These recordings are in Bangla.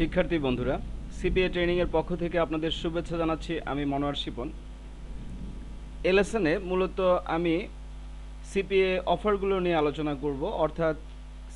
শিক্ষার্থী বন্ধুরা, সিপিএ ট্রেনিংয়ের পক্ষ থেকে আপনাদের শুভেচ্ছা জানাচ্ছি আমি মনোয়ার শিপন। এ লেসনে মূলত আমি সিপিএ অফারগুলো নিয়ে আলোচনা করব, অর্থাৎ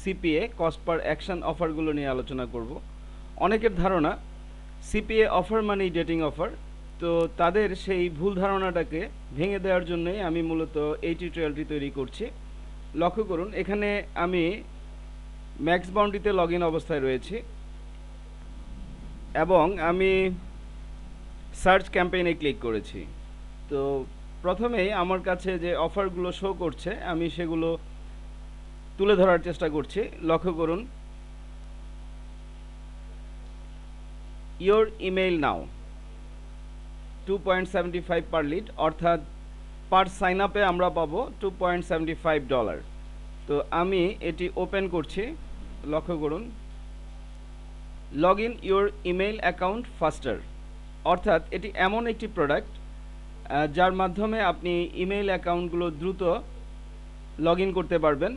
সিপিএ কস্ট পার অ্যাকশন অফারগুলো নিয়ে আলোচনা করব। অনেকের ধারণা, সিপিএ অফার মানেই ডেটিং অফার, তো তাদের সেই ভুল ধারণাটাকে ভেঙে দেওয়ার জন্যই আমি মূলত এই টিউটোরিয়ালটি তৈরি করছি। লক্ষ্য করুন, এখানে আমি ম্যাক্স বাউন্ডারিতে লগ ইন অবস্থায় রয়েছি। এবং আমি সার্চ ক্যাম্পেইনে ক্লিক করেছি। তো প্রথমেই আমার কাছে যে অফারগুলো শো করছে, আমি সেগুলো তুলে ধরার চেষ্টা করছি। লক্ষ্য করুন। Your email now to point seventy five per lead অর্থাৎ পার সাইন আপে আমরা পাবো টু পয়েন্ট ফাইভ ডলার তো আমি এটি ওপেন করছি। লক্ষ্য করুন। Log in your email account faster অর্থাৎ এটি এমন একটি প্রোডাক্ট যার মাধ্যমে আপনি ইমেইল অ্যাকাউন্টগুলো দ্রুত লগ করতে পারবেন।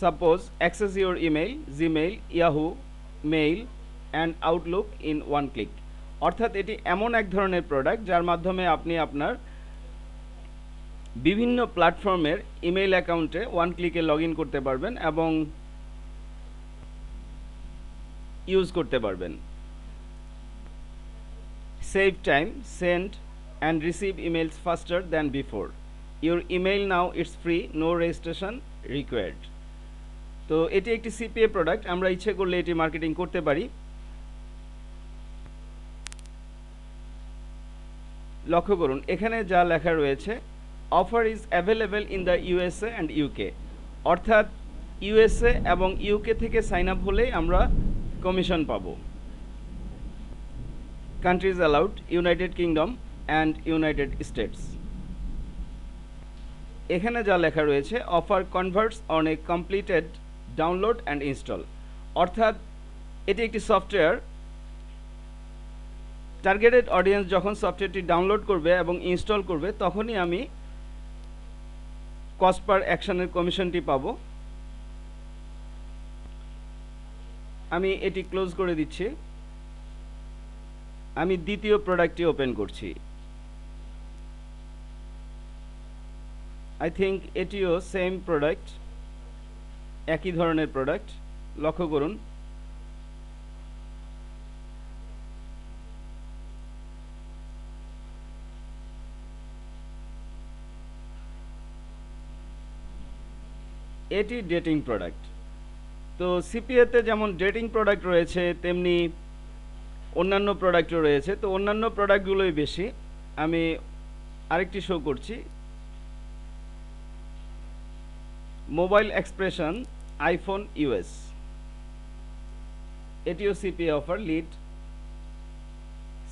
Suppose access your email Gmail Yahoo mail and Outlook in one click অর্থাৎ এটি এমন এক ধরনের প্রোডাক্ট যার মাধ্যমে আপনি আপনার বিভিন্ন প্ল্যাটফর্মের ইমেইল অ্যাকাউন্টে ওয়ান ক্লিকে লগ করতে পারবেন এবং ইউজ করতে পারবেন। Save time send and receive emails faster than before your email now it's free no registration required তো এটি একটি সিপিএ প্রোডাক্ট আমরা ইচ্ছে করলে এটি মার্কেটিং করতে পারি। লক্ষ্য করুন, এখানে যা লেখা রয়েছে offer is available in the USA and UK অর্থাৎ ইউএসএ এবং ইউকে থেকে সাইন আপ হলেই আমরা কমিশন পাব। Countries allowed United Kingdom and United States এখানে যা লেখা রয়েছে offer converts on a completed download and install অর্থাৎ, এটি একটি সফটওয়্যার টার্গেটেড অডিয়েন্স যখন সফটওয়্যারটি ডাউনলোড করবে এবং ইনস্টল করবে, তখনই আমি কস্ট পার অ্যাকশনের কমিশনটি পাবো। আমি এটি ক্লোজ করে দিচ্ছি। আমি দ্বিতীয় প্রোডাক্টটি ওপেন করছি। আই থিঙ্ক এটিও সেম প্রোডাক্ট, একই ধরনের প্রোডাক্ট। লক্ষ্য করুন। এটি ডেটিং প্রোডাক্ট। তো সিপিএতে যেমন ডেটিং প্রোডাক্ট রয়েছে, তেমনি অন্যান্য প্রোডাক্টও রয়েছে। তো অন্যান্য প্রোডাক্টগুলোই বেশি। আমি আরেকটি শো করছি। মোবাইল এক্সপ্রেশন আইফোন ইউএস এটিও CPA offer lead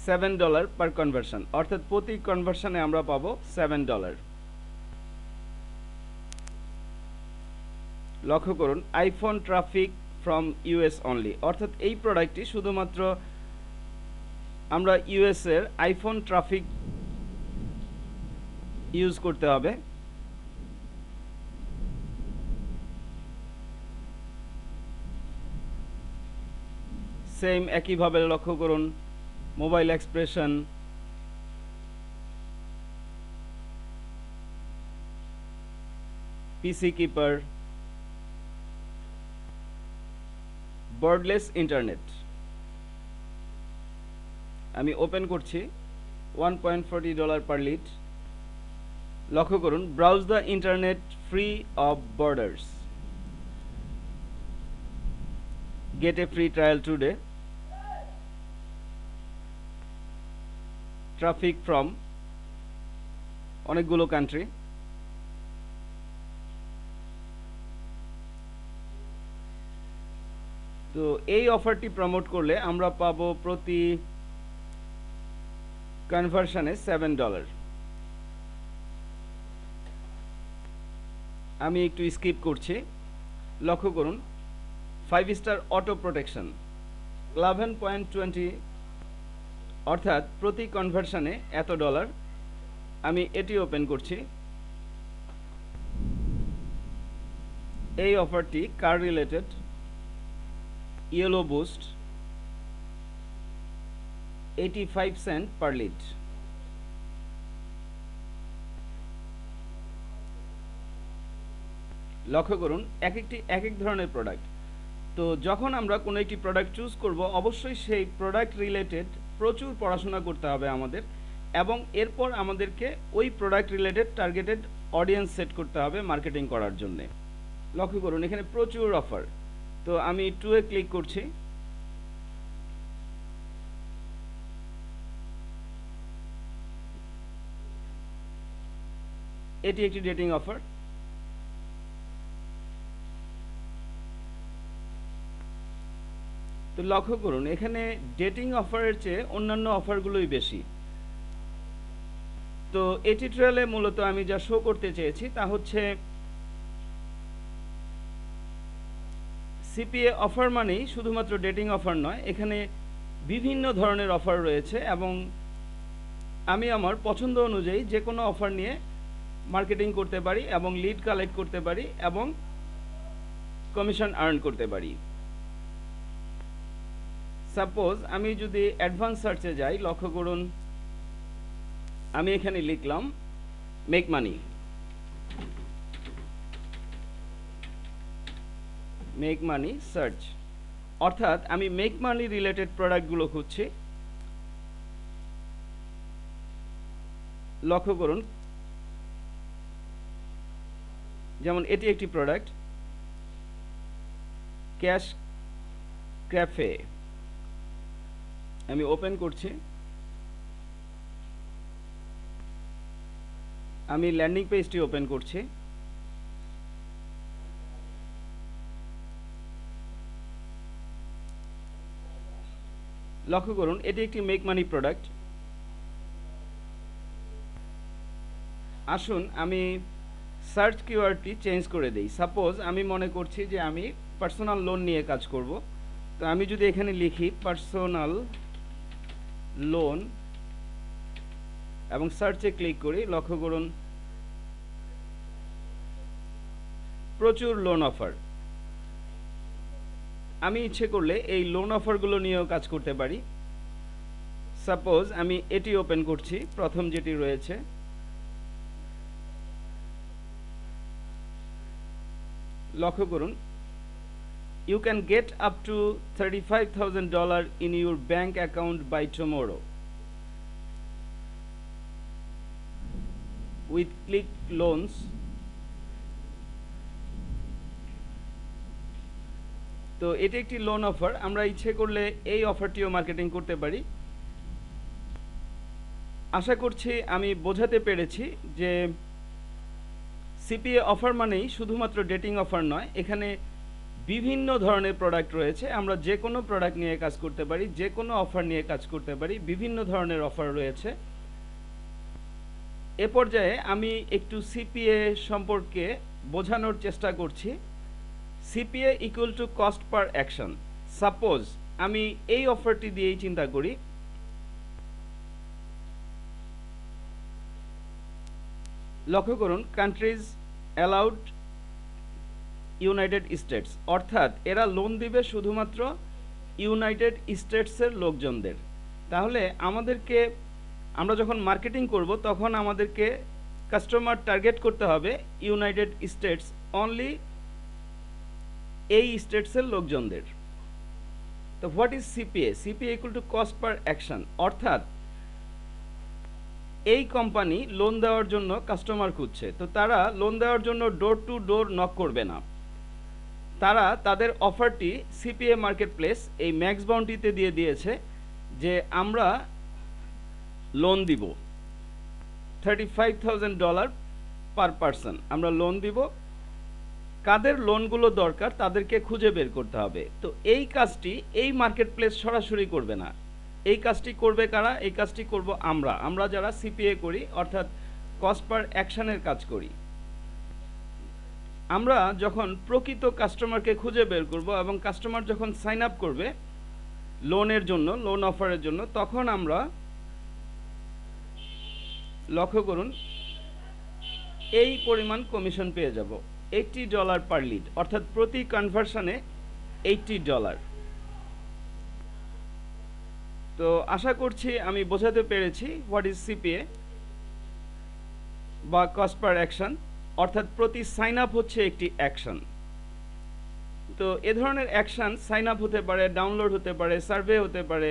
seven dollar per conversion অর্থাৎ প্রতি কনভার্সনে আমরা পাবো সেভেন ডলার লক্ষ্য করুন iPhone traffic from US only অর্থাৎ এই প্রোডাক্টটি শুধুমাত্র আমরা ইউএস এর আইফোন ট্রাফিক ইউজ করতে হবে। সেম একইভাবে লক্ষ্য করুন mobile expression PC keeper borderless internet আমি ওপেন করছি one point forty dollar per lead লক্ষ্য করুন browse the internet free of borders get a free trial today traffic from অনেকগুলো কান্ট্রি তো এই অফারটি প্রমোট করলে আমরা পাবো প্রতি কনভার্সনে সেভেন ডলার আমি একটু স্কিপ করছি। লক্ষ্য করুন five star auto protection eleven point twenty অর্থাৎ প্রতি কনভার্সনে এত ডলার আমি এটি ওপেন করছি। এই অফারটি car related yellow boost eighty five cent per lead লক্ষ্য করুন, এক একটি, এক এক ধরনের প্রোডাক্ট তো যখন আমরা কোনো একটি প্রোডাক্ট চুজ করব, অবশ্যই সেই প্রোডাক্ট রিলেটেড প্রচুর পড়াশোনা করতে হবে আমাদের এবং এরপর আমাদেরকে ওই product related targeted audience set করতে হবে মার্কেটিং করার জন্যে। লক্ষ্য করুন, এখানে প্রচুর অফার তো আমি টুয়ে ক্লিক করছি। এটি একটি ডেটিং অফার তো লক্ষ্য করুন, এখানে ডেটিং অফারের চেয়ে অন্যান্য অফারগুলোই বেশি। তো এই টিউটোরিয়ালে মূলত আমি যা শো করতে চেয়েছি তা হচ্ছে সিপিএ অফার মানেই শুধুমাত্র ডেটিং অফার নয়, এখানে বিভিন্ন ধরনের অফার রয়েছে এবং আমি আমার পছন্দ অনুযায়ী যে কোনো অফার নিয়ে মার্কেটিং করতে পারি এবং লিড কালেক্ট করতে পারি এবং কমিশন আর্ন করতে পারি। সাপোজ আমি যদি অ্যাডভান্স সার্চে যাই, লক্ষ্য করুন, আমি এখানে লিখলাম make money make money search অর্থাৎ আমি মেক মানি রিলেটেড প্রোডাক্টগুলো খুঁজছি। লক্ষ্য করুন। যেমন এটি একটি প্রোডাক্ট ক্যাশ ক্যাফে আমি ওপেন করছি। আমি ল্যান্ডিং পেজটি ওপেন করছি। লক্ষ্য করুন, এটি একটি মেক মানি প্রোডাক্ট আসুন, আমি সার্চ কিওয়ার্ডটি চেঞ্জ করে দিই। সাপোজ আমি মনে করছি যে আমি পার্সোনাল লোন নিয়ে কাজ করব। তো আমি যদি এখানে লিখি পার্সোনাল লোন এবং সার্চে ক্লিক করি, লক্ষ্য করুন, প্রচুর লোন অফার আমি ইচ্ছে করলে এই লোন অফারগুলো নিয়েও কাজ করতে পারি সাপোজ আমি এটি ওপেন করছি প্রথম যেটি রয়েছে লক্ষ্য করুন you can get up to $35,000 in your bank account by tomorrow. With click loans, তো এটি একটি লোন অফার আমরা ইচ্ছে করলে এই অফারটিও মার্কেটিং করতে পারি। আশা করছি আমি বোঝাতে পেরেছি যে সিপিএ অফার মানেই শুধুমাত্র ডেটিং অফার নয়, এখানে বিভিন্ন ধরনের প্রোডাক্ট রয়েছে। আমরা যে কোনো প্রোডাক্ট নিয়ে কাজ করতে পারি, যে কোনো অফার নিয়ে কাজ করতে পারি, বিভিন্ন ধরনের অফার রয়েছে। এ পর্যায়ে আমি একটু সিপিএ সম্পর্কে বোঝানোর চেষ্টা করছি। CPA equal to cost per action suppose আমি এই অফারটি দিয়েই চিন্তা করি। লক্ষ্য করুন কান্ট্রিজ অ্যালাউড ইউনাইটেড স্টেটস অর্থাৎ এরা লোন দিবে শুধুমাত্র ইউনাইটেড স্টেটসের লোকজনদের। তাহলে আমাদেরকে, আমরা যখন মার্কেটিং করব, তখন আমাদেরকে কাস্টমার টার্গেট করতে হবে ইউনাইটেড স্টেটস অনলি এই স্টেটসের লোকজনদের। তো what is CPA CPA equal to cost per action অর্থাৎ এই কোম্পানি লোন দেওয়ার জন্য কাস্টমার খুঁজছে। তো তারা লোন দেওয়ার জন্য ডোর টু ডোর নক করবে না। তারা তাদের অফারটি সিপিএ মার্কেট প্লেস এই ম্যাক্স বাউন্টিতে দিয়ে দিয়েছে যে আমরা লোন দিব। Thirty five thousand dollar per person আমরা লোন দিব। কাদের লোনগুলো দরকার তাদেরকে খুঁজে বের করতে হবে। তো এই কাজটি এই মার্কেট প্লেস সরাসরি করবে না। এই কাজটি করবে কারা? এই কাজটি করব আমরা। আমরা যারা সিপিএ করি, অর্থাৎ কস্ট পার অ্যাকশনের কাজ করি। আমরা যখন প্রকৃত কাস্টমারকে খুঁজে বের করব এবং কাস্টমার যখন সাইন আপ করবে লোনের জন্য লোন অফারের জন্য, তখন আমরা লক্ষ্য করুন, এই পরিমাণ কমিশন পেয়ে যাব। এইটটি ডলার পার লিড অর্থাৎ প্রতি কনভার্সনে এইটটি ডলার তো আশা করছি আমি বোঝাতে পেরেছি হোয়াট ইজ সিপিএ বা কস্ট পার অ্যাকশন অর্থাৎ প্রতি সাইন আপ হচ্ছে একটি অ্যাকশন তো এ ধরনের অ্যাকশন সাইন আপ হতে পারে ডাউনলোড হতে পারে সার্ভে হতে পারে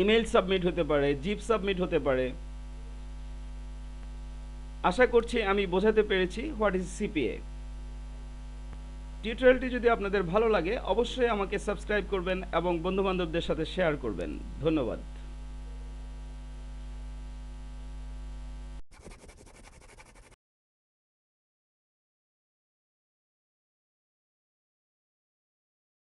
ইমেল সাবমিট হতে পারে জিপ সাবমিট হতে পারে আশা করছি আমি বোঝাতে পেরেছি হোয়াট ইজ সিপিএ। টিউটোরিয়ালটি যদি আপনাদের ভালো লাগে, অবশ্যই আমাকে সাবস্ক্রাইব করবেন এবং বন্ধুবান্ধবদের সাথে শেয়ার করবেন। ধন্যবাদ।